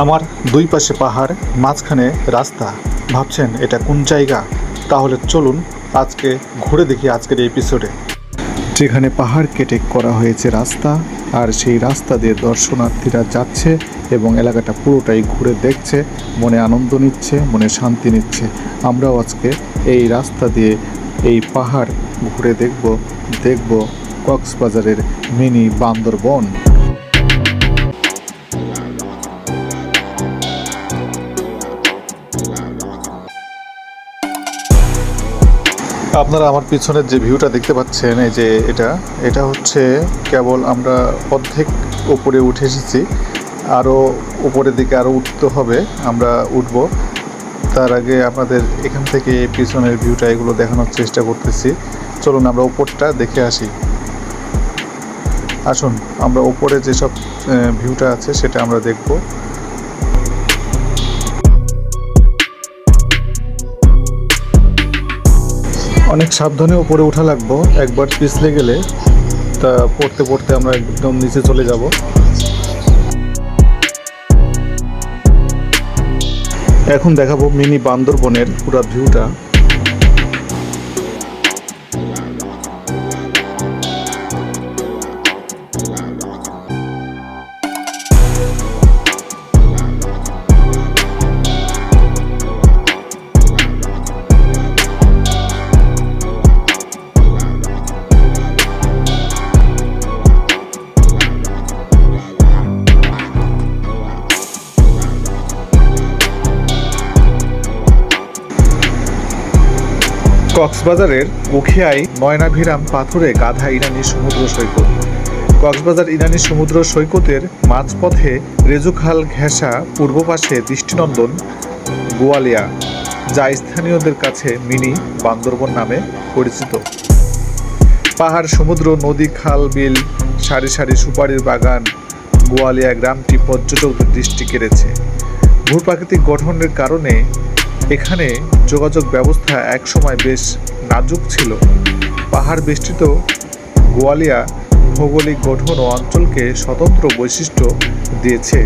আমার দুই পাশে পাহাড়, মাঝখানে রাস্তা। ভাবছেন, এটা কোন জায়গা? তাহলে চলুন আজকে ঘুরে দেখি আজকের এপিসোডে যেখানে পাহাড় কেটে করা হয়েছে রাস্তা, আর সেই রাস্তা দিয়ে দর্শনার্থীরা যাচ্ছে এবং এলাকাটা পুরোটাই ঘুরে দেখছে, মনে আনন্দ নিচ্ছে, মনে শান্তি নিচ্ছে। আমরাও আজকে এই রাস্তা দিয়ে এই পাহাড় ঘুরে দেখব দেখব কক্সবাজারের মিনি বান্দরবন। আপনারা আমার পিছনের যে ভিউটা দেখতে পাচ্ছেন, এই যে এটা এটা হচ্ছে কেবল আমরা অর্ধেক উপরে উঠে এসেছি। আরও উপরের দিকে আরও উঠতে হবে, আমরা উঠব। তার আগে আপনাদের এখান থেকে পিছনের ভিউটা এগুলো দেখানোর চেষ্টা করতেছি। চলুন আমরা উপরটা দেখে আসি। আসুন, আমরা উপরে যেসব ভিউটা আছে সেটা আমরা দেখব। অনেক সাবধানে উপরে উঠা লাগবো। একবার পিছলে গেলে তা পড়তে পড়তে আমরা একদম নিচে চলে যাব। এখন দেখাবো মিনি বান্দরবনের পুরা ভিউটা কক্সবাজারের উখিয়ায় নয়নাভিরাম পাথরে গাধা ইরানি সমুদ্র সৈকত। কক্সবাজার ইরানি সমুদ্র সৈকতের মাঝপথে রেজুখাল ঘেঁষা পূর্ব পাশে দৃষ্টিনন্দন, গোয়ালিয়া, যা স্থানীয়দের কাছে মিনি বান্দরবন নামে পরিচিত। পাহাড়, সমুদ্র, নদী, খাল, বিল, সারি সারি সুপারির বাগান গোয়ালিয়া গ্রামটি পর্যটকদের দৃষ্টি কেড়েছে। ভূপ্রাকৃতিক গঠনের কারণে এখানে যোগাযোগ ব্যবস্থা একসময় বেশ নাজুক ছিল। পাহাড় বেষ্টিত গোয়ালিয়া ভৌগোলিক গঠন ও অঞ্চলকে স্বতন্ত্র বৈশিষ্ট্য দিয়েছে।